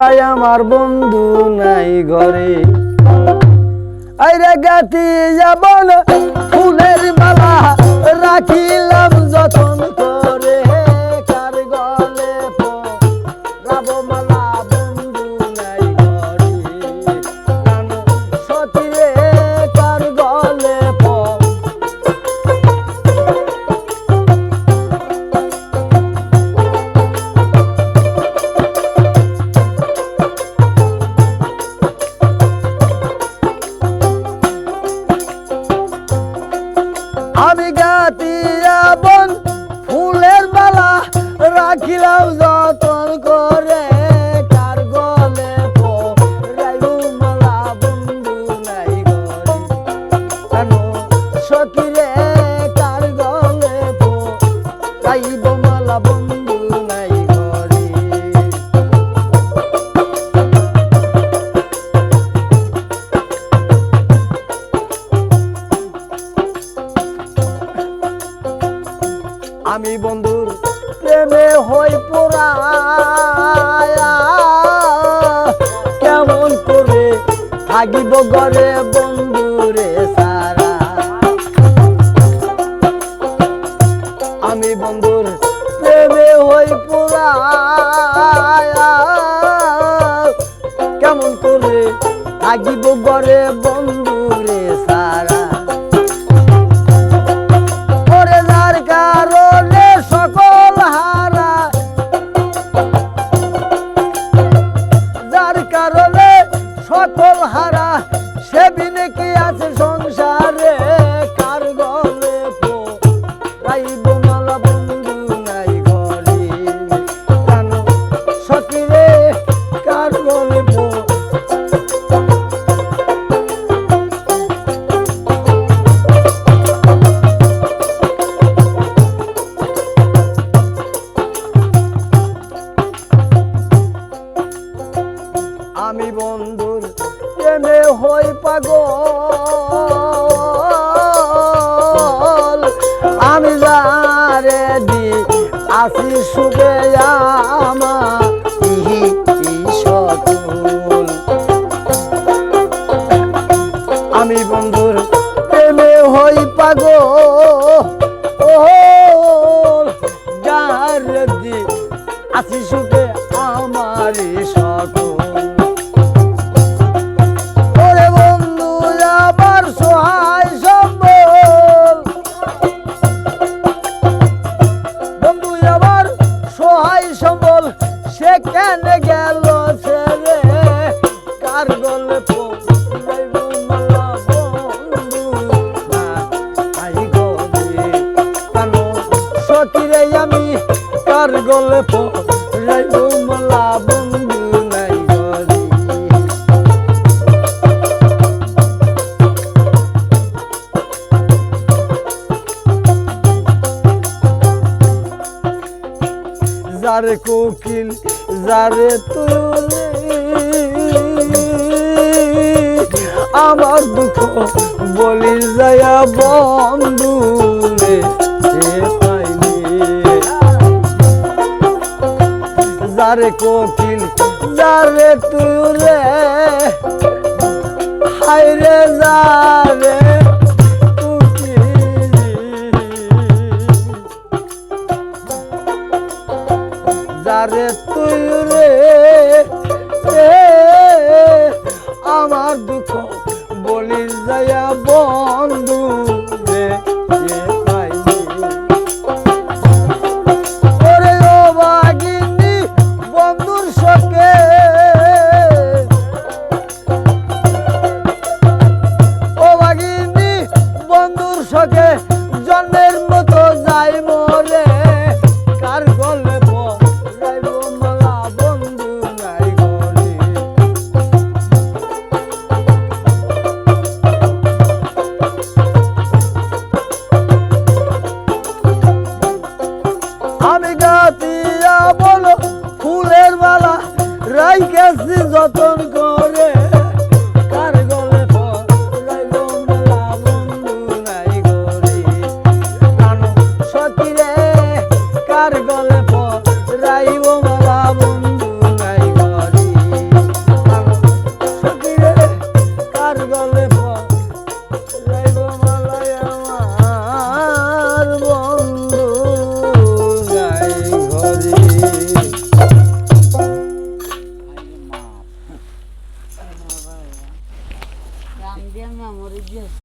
তাই আমার বন্ধু নাই ঘরে। আইরে গাতি যাব ফুলের আমি গাতিয়া বন ফুলের বালা রাখিলাম যতন কার। আমি বন্ধুর প্রেমে হই পোড়া কেমন করে থাকিব ঘরে বন্ধুরে সারা। আমি বন্ধুর প্রেমে হই পোড়ায়া। কেমন করে থাকিব ঘরে সকল হারা সে বিনে কি আছে হই পাগল। আমি যারে দি আসি ইহি সকল আমি বন্ধুর প্রেমে হই পাগল। যারে আসি শুবে কেন গেল ছেড়ে কার গলে পড়াইব মালা বন্ধু? নাই গলে কেন? সতীরে আমি কার গলে পড়াইব মালা বন্ধু? নাই যারে কোকিল তুলে। আমার দুঃখ বলি যায়া বন্ধু যারে কোকিল যারে তুলে হাইরে যারে গাতিয়া বলো ফুলের মালা রাইকেছি যতন করে